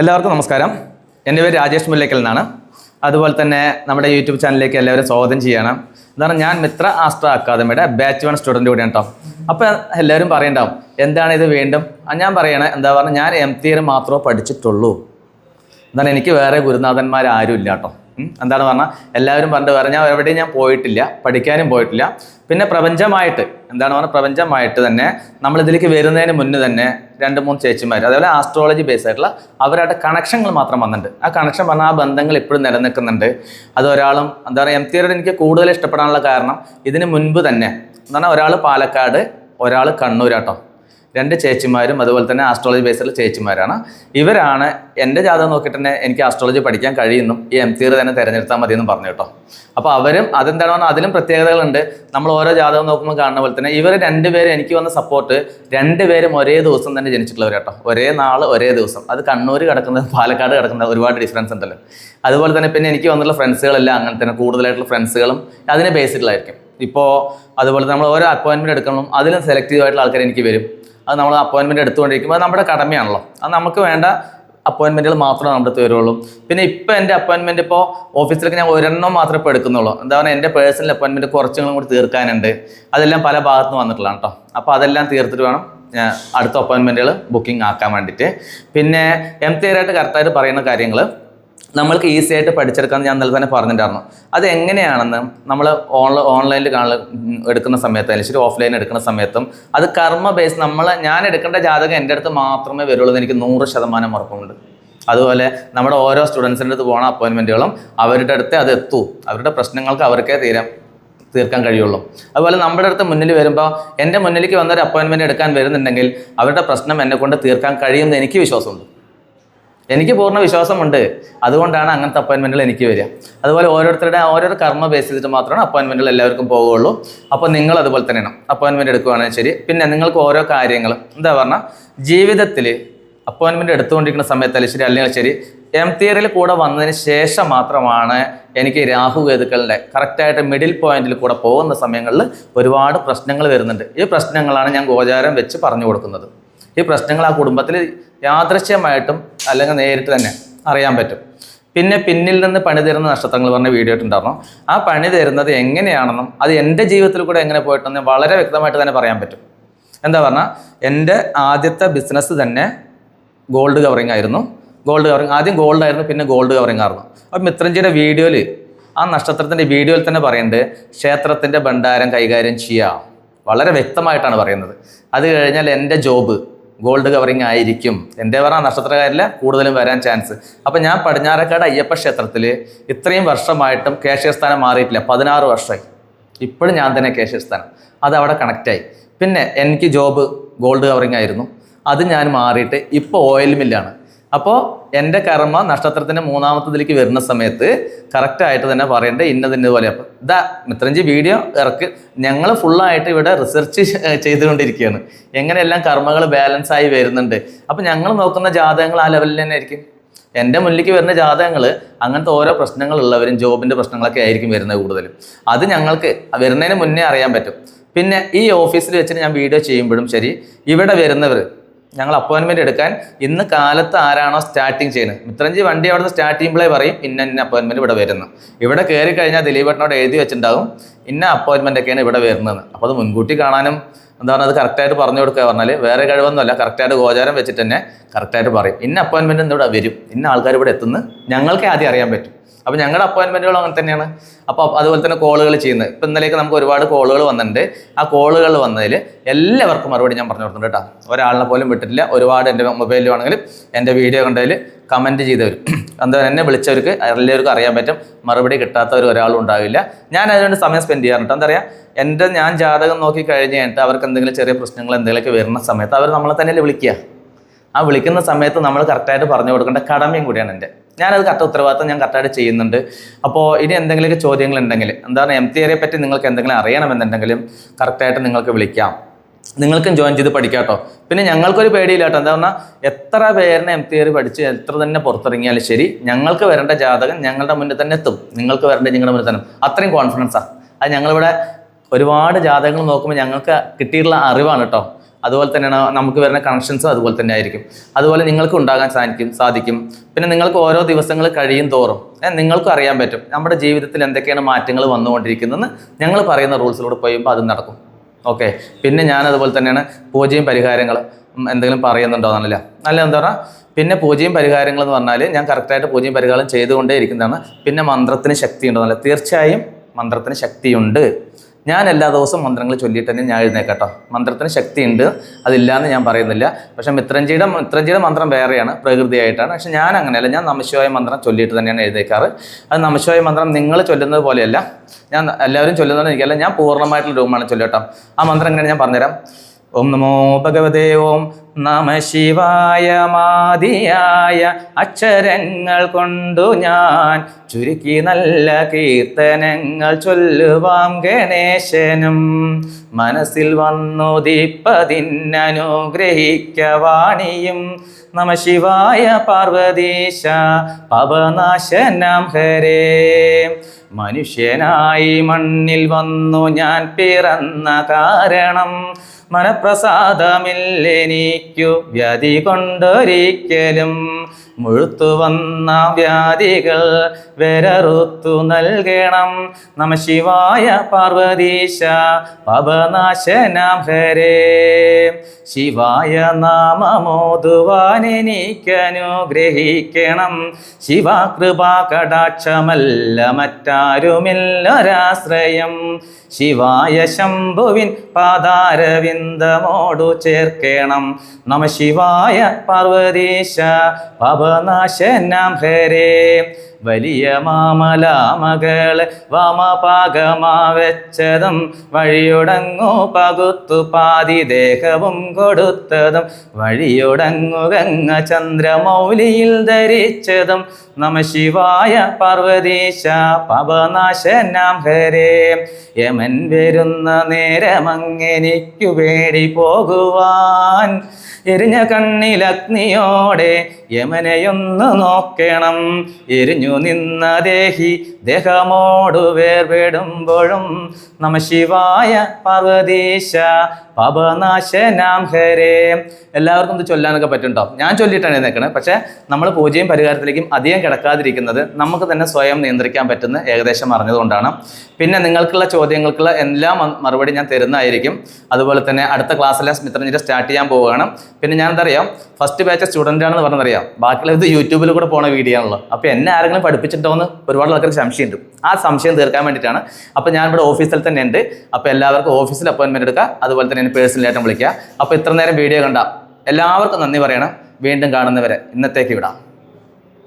എല്ലാവർക്കും നമസ്കാരം. എന്റെ പേര് രാജേഷ് മുല്ലേക്കൽ എന്നാണ്. അതുപോലെ തന്നെ നമ്മുടെ യൂട്യൂബ് ചാനലിലേക്ക് എല്ലാവരും സ്വാഗതം ചെയ്യണം. എന്താണ് ഞാൻ മിത്ര ആസ്ട്ര അക്കാദമിയുടെ ബാച്ച് വൺ സ്റ്റുഡന്റ് കൂടിയാണ് കേട്ടോ അപ്പോൾ എല്ലാവരും പറയണ്ടാവും എന്താണ് ഇത് വീണ്ടും? ഞാൻ പറയണേ എന്താ പറഞ്ഞാൽ ഞാൻ എം തിയറി മാത്രമേ പഠിച്ചിട്ടുള്ളൂ. എന്താണ് എനിക്ക് വേറെ ഗുരുനാഥന്മാരാരും ഇല്ല കേട്ടോ. എന്താണ് പറഞ്ഞാൽ എല്ലാവരും പണ്ട് പറഞ്ഞാൽ എവിടെയും ഞാൻ പോയിട്ടില്ല പഠിക്കാനും പോയിട്ടില്ല. പിന്നെ പ്രപഞ്ചമായിട്ട് എന്താണ് പറഞ്ഞാൽ പ്രപഞ്ചമായിട്ട് തന്നെ നമ്മൾ ഇതിലേക്ക് വരുന്നതിന് മുന്നേ തന്നെ രണ്ട് മൂന്ന് ചേച്ചിമാർ അതേപോലെ ആസ്ട്രോളജി ബേസ് ആയിട്ടുള്ള അവരായിട്ട് കണക്ഷനുകൾ മാത്രം വന്നിട്ടുണ്ട്. ആ കണക്ഷൻ പറഞ്ഞാൽ ആ ബന്ധങ്ങൾ ഇപ്പോഴും നിലനിൽക്കുന്നുണ്ട്. അത് ഒരാളും എന്താ പറയുക എം തിയറോട് എനിക്ക് കൂടുതൽ ഇഷ്ടപ്പെടാനുള്ള കാരണം ഇതിന് മുൻപ് തന്നെ എന്താണ് ഒരാൾ പാലക്കാട് ഒരാൾ കണ്ണൂരാട്ടോ. രണ്ട് ചേച്ചിമാരും അതുപോലെ തന്നെ ആസ്ട്രോളജി ബേസിലുള്ള ചേച്ചിമാരാണ്. ഇവരാണ് എന്റെ ജാതകം നോക്കിയിട്ട് തന്നെ എനിക്ക് ആസ്ട്രോളജി പഠിക്കാൻ കഴിയുന്നു. ഈ എം തീർ തന്നെ തിരഞ്ഞെടുത്താൽ മതി എന്ന് പറഞ്ഞു കേട്ടോ. അപ്പോൾ അവരും അതെന്താണ് അതിലും പ്രത്യേകതകളുണ്ട്. നമ്മൾ ഓരോ ജാതകം നോക്കുമ്പോൾ കാണുന്ന പോലെ തന്നെ ഇവർ രണ്ടുപേരും എനിക്ക് വന്ന സപ്പോർട്ട് രണ്ടുപേരും ഒരേ ദിവസം തന്നെ ജനിച്ചിട്ടുള്ളവർ കേട്ടോ. ഒരേ നാൾ ഒരേ ദിവസം. അത് കണ്ണൂർ കിടക്കുന്നത് പാലക്കാട് കിടക്കുന്നത് ഒരുപാട് ഡിഫറൻസ് ഉണ്ടല്ലോ. അതുപോലെ തന്നെ പിന്നെ എനിക്ക് വന്നിട്ടുള്ള ഫ്രണ്ട്സുകളെല്ലാം അങ്ങനെ തന്നെ കൂടുതലായിട്ടുള്ള ഫ്രണ്ട്സുകളും അതിനെ ബേസിഡിലായിരിക്കും ഇപ്പോൾ അതുപോലെ നമ്മൾ ഓരോ അപ്പോയിൻമെന്റ് എടുക്കണം അതിലും സെലക്റ്റീവായിട്ടുള്ള ആൾക്കാർ എനിക്ക് വരും. അത് നമ്മൾ അപ്പോയിൻമെന്റ് എടുത്തുകൊണ്ടിരിക്കുമ്പോൾ അത് നമ്മുടെ കടമയാണല്ലോ. അത് നമുക്ക് വേണ്ട അപ്പോയിൻമെന്റുകൾ മാത്രമേ നമ്മുടെ അടുത്ത് വരുള്ളൂ. പിന്നെ ഇപ്പോൾ എന്റെ അപ്പോയിൻമെന്റ് ഇപ്പോൾ ഓഫീസിലേക്ക് ഞാൻ ഒരെണ്ണം മാത്രമേ ഇപ്പോൾ എടുക്കുന്നുള്ളൂ. എന്താ പറയുക എന്റെ പേഴ്സണൽ അപ്പോയിൻമെന്റ് കുറച്ചും കൂടി തീർക്കാനുണ്ട്. അതെല്ലാം പല ഭാഗത്ത് നിന്ന് വന്നിട്ടുള്ളതാണ് കേട്ടോ. അപ്പോൾ അതെല്ലാം തീർത്തിട്ട് വേണം അടുത്ത അപ്പോയിൻമെന്റുകൾ ബുക്കിംഗ് ആക്കാൻ വേണ്ടിയിട്ട്. പിന്നെ എം തിയറായിട്ട് കറക്റ്റായിട്ട് പറയുന്ന കാര്യങ്ങൾ. നമ്മൾക്ക് ഈസി ആയിട്ട് പഠിച്ചെടുക്കാൻ ഞാൻ ഇന്നലെ തന്നെ പറഞ്ഞിട്ടുണ്ടായിരുന്നു. അത് എങ്ങനെയാണെന്ന് നമ്മൾ ഓൺലൈൻ ഓൺലൈനിൽ കാണ എടുക്കുന്ന സമയത്ത് അല്ലെങ്കിൽ ശരി ഓഫ്ലൈൻ എടുക്കുന്ന സമയത്തും അത് കർമ്മ ബേസ് നമ്മൾ ഞാൻ എടുക്കേണ്ട ജാതകം എന്റെ അടുത്ത് മാത്രമേ വരുള്ളൂ എനിക്ക് നൂറ് ശതമാനം ഉറപ്പുണ്ട്. അതുപോലെ നമ്മുടെ ഓരോ സ്റ്റുഡൻസിന്റെ അടുത്ത് പോകുന്ന അപ്പോയിൻമെന്റുകളും അവരുടെ അടുത്ത് അത് എത്തൂ. അവരുടെ പ്രശ്നങ്ങൾക്ക് അവർക്കേ തീരാം തീർക്കാൻ കഴിയുള്ളൂ. അതുപോലെ നമ്മുടെ അടുത്ത് മുന്നിൽ വരുമ്പോൾ എന്റെ മുന്നിലേക്ക് വന്നൊരു അപ്പോയിൻമെന്റ് എടുക്കാൻ വരുന്നുണ്ടെങ്കിൽ അവരുടെ പ്രശ്നം എന്നെ കൊണ്ട് തീർക്കാൻ കഴിയുമെന്ന് എനിക്ക് വിശ്വാസമുണ്ട്. എനിക്ക് പൂർണ വിശ്വാസമുണ്ട്. അതുകൊണ്ടാണ് അങ്ങനത്തെ അപ്പോയിൻമെന്റുകൾ എനിക്ക് വരിക. അതുപോലെ ഓരോരുത്തരുടെ ഓരോ കർമ്മ ബേസ് ചെയ്തിട്ട് മാത്രമാണ് അപ്പോയിൻമെന്റുകൾ എല്ലാവർക്കും പോവുകയുള്ളൂ. അപ്പോൾ നിങ്ങൾ അതുപോലെ തന്നെയാണ്. അപ്പോയിൻമെന്റ് എടുക്കുകയാണെങ്കിൽ ശരി. പിന്നെ നിങ്ങൾക്ക് ഓരോ കാര്യങ്ങൾ എന്താ പറഞ്ഞാൽ ജീവിതത്തിൽ അപ്പോയിൻമെന്റ് എടുത്തുകൊണ്ടിരിക്കുന്ന സമയത്തല്ല ശരി? അല്ലെങ്കിൽ ശരി എം തിയറിയിൽ കൂടെ വന്നതിന് ശേഷം മാത്രമാണ് എനിക്ക് രാഹു കേതുക്കളുടെ കറക്റ്റായിട്ട് മിഡിൽ പോയിന്റിൽ കൂടെ പോകുന്ന സമയങ്ങളിൽ ഒരുപാട് പ്രശ്നങ്ങൾ വരുന്നുണ്ട്. ഈ പ്രശ്നങ്ങളാണ് ഞാൻ ഗോചാരം വെച്ച് പറഞ്ഞു കൊടുക്കുന്നത്. ഈ പ്രശ്നങ്ങൾ ആ കുടുംബത്തിൽ യാദൃശ്യമായിട്ടും അല്ലെങ്കിൽ നേരിട്ട് തന്നെ അറിയാൻ പറ്റും. പിന്നെ പിന്നിൽ നിന്ന് പണി തരുന്ന നക്ഷത്രങ്ങൾ പറഞ്ഞ വീഡിയോ ഇട്ടുണ്ടായിരുന്നു. ആ പണി തരുന്നത് എങ്ങനെയാണെന്നും അത് എന്റെ ജീവിതത്തിൽ കൂടെ എങ്ങനെ പോയിട്ടെന്ന് വളരെ വ്യക്തമായിട്ട് തന്നെ പറയാൻ പറ്റും. എന്താ പറഞ്ഞാൽ എന്റെ ആദ്യത്തെ ബിസിനസ് തന്നെ ഗോൾഡ് കവറിങ് ആയിരുന്നു. ഗോൾഡ് കവറിങ് ആദ്യം ഗോൾഡ് ആയിരുന്നു പിന്നെ ഗോൾഡ് കവറിങ് ആയിരുന്നു. അപ്പം മിത്രഞ്ചിയുടെ വീഡിയോയിൽ ആ നക്ഷത്രത്തിന്റെ വീഡിയോയിൽ തന്നെ പറയുന്നുണ്ട് ക്ഷേത്രത്തിന്റെ ഭണ്ഡാരം കൈകാര്യം ചെയ്യുക വളരെ വ്യക്തമായിട്ടാണ് പറയുന്നത്. അത് കഴിഞ്ഞാൽ എന്റെ ജോബ് ഗോൾഡ് കവറിങ് ആയിരിക്കും. എന്റെ പറഞ്ഞ നക്ഷത്രക്കാരിൽ കൂടുതലും വരാൻ ചാൻസ്. അപ്പം ഞാൻ പടിഞ്ഞാറക്കാട് അയ്യപ്പ ക്ഷേത്രത്തിൽ ഇത്രയും വർഷമായിട്ടും കേശവസ്ഥാനം മാറിയിട്ടില്ല. പതിനാറ് വർഷമായി. ഇപ്പോഴും ഞാൻ തന്നെ കേശവസ്ഥാനം അത് അവിടെ കണക്റ്റായി പിന്നെ എനിക്ക് ജോബ് ഗോൾഡ് കവറിങ് ആയിരുന്നു. അത് ഞാൻ മാറിയിട്ട് ഇപ്പോൾ ഓയിൽ മില്ലാണ്. അപ്പോൾ എന്റെ കർമ്മ നക്ഷത്രത്തിന്റെ മൂന്നാമത്തതിലേക്ക് വരുന്ന സമയത്ത് കറക്റ്റായിട്ട് തന്നെ പറയേണ്ടത് ഇന്നതിന്റെ പോലെ അപ്പോൾ ഇതാ മിത്രഞ്ചി വീഡിയോ ഇറക്ക്. ഞങ്ങൾ ഫുള്ളായിട്ട് ഇവിടെ റിസർച്ച് ചെയ്തുകൊണ്ടിരിക്കുകയാണ്. എങ്ങനെയെല്ലാം കർമ്മകൾ ബാലൻസ് ആയി വരുന്നുണ്ട്. അപ്പം ഞങ്ങൾ നോക്കുന്ന ജാതകങ്ങൾ ആ ലെവലിൽ തന്നെ ആയിരിക്കും. എന്റെ മുന്നിലേക്ക് വരുന്ന ജാതകങ്ങൾ അങ്ങനത്തെ ഓരോ പ്രശ്നങ്ങളുള്ളവരും ജോബിന്റെ പ്രശ്നങ്ങളൊക്കെ ആയിരിക്കും വരുന്നത് കൂടുതലും. അത് ഞങ്ങൾക്ക് വരുന്നതിന് മുന്നേ അറിയാൻ പറ്റും. പിന്നെ ഈ ഓഫീസിൽ വെച്ചിട്ട് ഞാൻ വീഡിയോ ചെയ്യുമ്പോഴും ശരി ഇവിടെ വരുന്നവർ ഞങ്ങൾ അപ്പോയിൻമെന്റ് എടുക്കാൻ ഇന്ന് കാലത്ത് ആരാണോ സ്റ്റാർട്ടിങ് ചെയ്യുന്നത്? മിത്രഞ്ചി വണ്ടി അവിടുന്ന് സ്റ്റാർട്ട് ചെയ്യുമ്പോഴേ പറയും ഇന്ന ഇന്ന അപ്പോയിൻമെന്റ് ഇവിടെ വരുന്നു. ഇവിടെ കയറി കഴിഞ്ഞാൽ ദിലീപേട്ടനോട് എഴുതി വെച്ചിട്ടുണ്ടാവും ഇന്ന അപ്പോയിൻമെന്റ് ഒക്കെയാണ് ഇവിടെ വരുന്നത്. അപ്പോൾ അത് മുൻകൂട്ടി കാണാനും എന്താ പറഞ്ഞാൽ അത് കറക്റ്റായിട്ട് പറഞ്ഞു കൊടുക്കുക പറഞ്ഞാൽ വേറെ കഴിവൊന്നുമല്ല കറക്റ്റായിട്ട് ഗോചാരം വെച്ചിട്ട് തന്നെ കറക്റ്റായിട്ട് പറയും. ഇന്ന അപ്പോയിൻമെന്റ് ഇന്ന് ഇവിടെ വരും. ഇന്ന ആൾക്കാർ ഇവിടെ എത്തുന്നു. ഞങ്ങൾക്ക് ആദ്യം അറിയാൻ പറ്റും. അപ്പോൾ ഞങ്ങളുടെ അപ്പോയിൻമെന്റുകൾ അങ്ങനെ തന്നെയാണ്. അപ്പോൾ അതുപോലെ തന്നെ കോളുകൾ ചെയ്യുന്നത്. ഇപ്പം ഇന്നലേക്ക് നമുക്ക് ഒരുപാട് കോളുകൾ വന്നിട്ടുണ്ട്. ആ കോളുകൾ വന്നതിൽ എല്ലാവർക്കും മറുപടി ഞാൻ പറഞ്ഞു കൊടുത്തിട്ടുണ്ട് കേട്ടോ. ഒരാളിനെ പോലും വിട്ടിട്ടില്ല. ഒരുപാട് എന്റെ മൊബൈലിൽ ആണെങ്കിലും എന്റെ വീഡിയോ കണ്ടതിൽ കമന്റ് ചെയ്തവർ എന്താ എന്നെ വിളിച്ചവർക്ക് എല്ലാവർക്കും അറിയാൻ പറ്റും. മറുപടി കിട്ടാത്തവർ ഒരാളും ഉണ്ടാവില്ല. ഞാൻ അതിനുവേണ്ടി സമയം സ്പെൻഡ് ചെയ്യാറുണ്ട്. എന്താ പറയുക എന്റെ ഞാൻ ജാതകം നോക്കി കഴിഞ്ഞ് കഴിഞ്ഞിട്ട് അവർക്ക് എന്തെങ്കിലും ചെറിയ പ്രശ്നങ്ങൾ എന്തെങ്കിലുമൊക്കെ വരുന്ന സമയത്ത് അവർ നമ്മളെ തന്നെ വിളിക്കുക. ആ വിളിക്കുന്ന സമയത്ത് നമ്മൾ കറക്റ്റായിട്ട് പറഞ്ഞു കൊടുക്കേണ്ട കടമയും കൂടിയാണ് എന്റെ. ഞാനത് കറക്റ്റ് ഉത്തരവാദിത്തം ഞാൻ കറക്റ്റായിട്ട് ചെയ്യുന്നുണ്ട്. അപ്പോൾ ഇനി എന്തെങ്കിലുമൊക്കെ ചോദ്യങ്ങൾ ഉണ്ടെങ്കിൽ എന്താണ് എം തിയറിയെ പറ്റി നിങ്ങൾക്ക് എന്തെങ്കിലും അറിയണമെന്നുണ്ടെങ്കിലും കറക്റ്റായിട്ട് നിങ്ങൾക്ക് വിളിക്കാം. നിങ്ങൾക്കും ജോയിൻ ചെയ്ത് പഠിക്കാട്ടോ കേട്ടോ. പിന്നെ ഞങ്ങൾക്കൊരു പേടിയില്ല കേട്ടോ. എന്താ പറഞ്ഞാൽ എത്ര പേരിനെ എം തിയറി പഠിച്ച് എത്ര തന്നെ പുറത്തിറങ്ങിയാലും ശരി ഞങ്ങൾക്ക് വരേണ്ട ജാതകം ഞങ്ങളുടെ മുന്നിൽ തന്നെ എത്തും. നിങ്ങൾക്ക് വരേണ്ട നിങ്ങളുടെ മുന്നിൽ തന്നെ അത്രയും കോൺഫിഡൻസാണ് അത് ഞങ്ങളിവിടെ ഒരുപാട് ജാതകങ്ങൾ നോക്കുമ്പോൾ ഞങ്ങൾക്ക് കിട്ടിയിട്ടുള്ള അറിവാണ് കേട്ടോ. അതുപോലെ തന്നെയാണ് നമുക്ക് വരുന്ന കണക്ഷൻസും അതുപോലെ തന്നെ ആയിരിക്കും. അതുപോലെ നിങ്ങൾക്ക് ഉണ്ടാകാൻ സാധിക്കും സാധിക്കും. പിന്നെ നിങ്ങൾക്ക് ഓരോ ദിവസങ്ങൾ കഴിയും തോറും നിങ്ങൾക്കും അറിയാൻ പറ്റും നമ്മുടെ ജീവിതത്തിൽ എന്തൊക്കെയാണ് മാറ്റങ്ങൾ വന്നുകൊണ്ടിരിക്കുന്നതെന്ന് ഞങ്ങൾ പറയുന്ന റൂൾസിലൂടെ പോയുമ്പോൾ അത് നടക്കും. ഓക്കെ? പിന്നെ ഞാൻ അതുപോലെ തന്നെയാണ് പൂജയും പരിഹാരങ്ങൾ എന്തെങ്കിലും പറയുന്നുണ്ടോ എന്നല്ല അല്ല എന്താ പറയുക? പിന്നെ പൂജയും പരിഹാരങ്ങൾ എന്ന് പറഞ്ഞാൽ ഞാൻ കറക്റ്റായിട്ട് പൂജയും പരിഹാരം ചെയ്തുകൊണ്ടേ ഇരിക്കുന്നതാണ്. പിന്നെ മന്ത്രത്തിന് ശക്തി ഉണ്ടോ എന്നല്ല തീർച്ചയായും മന്ത്രത്തിന് ശക്തിയുണ്ട്. ഞാൻ എല്ലാ ദിവസവും മന്ത്രങ്ങൾ ചൊല്ലിയിട്ട് തന്നെ ഞാൻ എഴുന്നേക്കട്ടോ. മന്ത്രത്തിന് ശക്തിയുണ്ട്. അതില്ലാന്ന് ഞാൻ പറയുന്നില്ല. പക്ഷെ മിത്രഞ്ചിയുടെ മിത്രഞ്ചിയുടെ മന്ത്രം വേറെയാണ് പ്രകൃതിയായിട്ടാണ്. പക്ഷെ ഞാൻ അങ്ങനെയല്ല. ഞാൻ നമശിവായ മന്ത്രം ചൊല്ലിയിട്ട് തന്നെയാണ് എഴുതേക്കാറ് അത് നമശിവായ മന്ത്രം നിങ്ങൾ ചൊല്ലുന്നത് പോലെയല്ല. ഞാൻ എല്ലാവരും ചൊല്ലുന്നത് എനിക്കല്ല. ഞാൻ പൂർണമായിട്ടുള്ള രൂപമാണ് ചൊല്ലട്ടോ. ആ മന്ത്രം എങ്ങനെയാണ് ഞാൻ പറഞ്ഞുതരാം? ഓം നമോ ഭഗവതേ ഓം നമ ശിവായ മാതിയായ അക്ഷരങ്ങൾ കൊണ്ടു ഞാൻ ചുരുക്കി നല്ല കീർത്തനങ്ങൾ ചൊല്ലുവാം ഗണേശനും. മനസ്സിൽ വന്നു ദീപതിന്നനുഗ്രഹിക്കവാണിയും നമ ശിവായ പാർവതീശ പവനാശനം ഹരേ. മനുഷ്യനായി മണ്ണിൽ വന്നു ഞാൻ പിറന്ന കാരണം മനപ്രസാദമില്ലെനിക്കു വ്യാധി കൊണ്ടൊരിക്കലും മുഴുത്തു വന്ന വ്യാധികൾ വരറുത്തു നൽകണം. നമ ശിവായ പാർവതീശ പവനാശനം ഹരേ. ശിവായ നാമമോതുവാൻ എനിക്കനുഗ്രഹിക്കണം ശിവകൃപാ കടാക്ഷമല്ല മറ്റാരുമില്ലൊരാശ്രയം. ശിവായ ശംഭുവിൻ പാതാരവിന്ദമോടു ചേർക്കണം. നമ ശിവായ പാർവതീശ പവനാശനം ഹരേ. വലിയ മാമലാമകൾ വാമപാകമാ വെച്ചതും വഴിയൊടങ്ങു പകുത്തു പാതി ദേഹവും കൊടുത്തതും വഴിയുടങ്ങുകങ്ങ ചന്ദ്രമൗലിയിൽ ധരിച്ചതും നമ ശിവായ പാർവതീശ പവനാശനാം ഹരേ. യമൻ വരുന്ന നേരമങ്ങെനിക്കു വേടി പോകുവാൻ. എരിഞ്ഞ കണ്ണിലഗ്നിയോടെ യമനെയൊന്ന് നോക്കണം. എരിഞ്ഞു നിന്ന ദേഹി ദേഹമോടു വേർപെടുമ്പോഴും നമ ശിവായ പാർവതീശ പവനാശനാം ഹരേ. എല്ലാവർക്കും ഇത് ചൊല്ലാനൊക്കെ പറ്റുണ്ടോ ഞാൻ ചൊല്ലിയിട്ടാണ് നിൽക്കുന്നത് പക്ഷേ നമ്മൾ പൂജയും പരിഹാരത്തിലേക്കും അധികം കിടക്കാതിരിക്കുന്നത് നമുക്ക് തന്നെ സ്വയം നിയന്ത്രിക്കാൻ പറ്റുന്ന ഏകദേശം അറിഞ്ഞതുകൊണ്ടാണ്. പിന്നെ നിങ്ങൾക്കുള്ള ചോദ്യങ്ങൾക്കുള്ള എല്ലാ മറുപടി ഞാൻ തരുന്നതായിരിക്കും. അതുപോലെ തന്നെ അടുത്ത ക്ലാസ്സിലെ സ്മിത്രഞ്ജിറ്റ് സ്റ്റാർട്ട് ചെയ്യാൻ പോവുകയാണ്. പിന്നെ ഞാൻ എന്തറിയാം? ഫസ്റ്റ് ബാച്ച് സ്റ്റുഡന്റ് ആണെന്ന് പറഞ്ഞറിയാം ബാക്കിയുള്ള ഇത് യൂട്യൂബിൽ കൂടെ പോണ വീഡിയോ ആണല്ലോ. അപ്പോൾ എന്നെ ആരെങ്കിലും പഠിപ്പിച്ചിട്ടുണ്ടോ എന്ന് ഒരുപാട് ആൾക്കാർക്ക് സംശയമുണ്ട്. ആ സംശയം തീർക്കാൻ വേണ്ടിയിട്ടാണ്. അപ്പോൾ ഞാൻ ഇവിടെ ഓഫീസിൽ തന്നെ ഉണ്ട്. അപ്പോൾ എല്ലാവർക്കും ഓഫീസിൽ അപ്പോയിൻമെന്റ് എടുക്കുക അതുപോലെ തന്നെ എന്നെ പേഴ്സണലായിട്ടും വിളിക്കുക. അപ്പോൾ ഇത്ര നേരം വീഡിയോ കണ്ട എല്ലാവർക്കും നന്ദി പറയണം. വീണ്ടും കാണുന്നവരെ ഇന്നത്തേക്ക് വിടാം.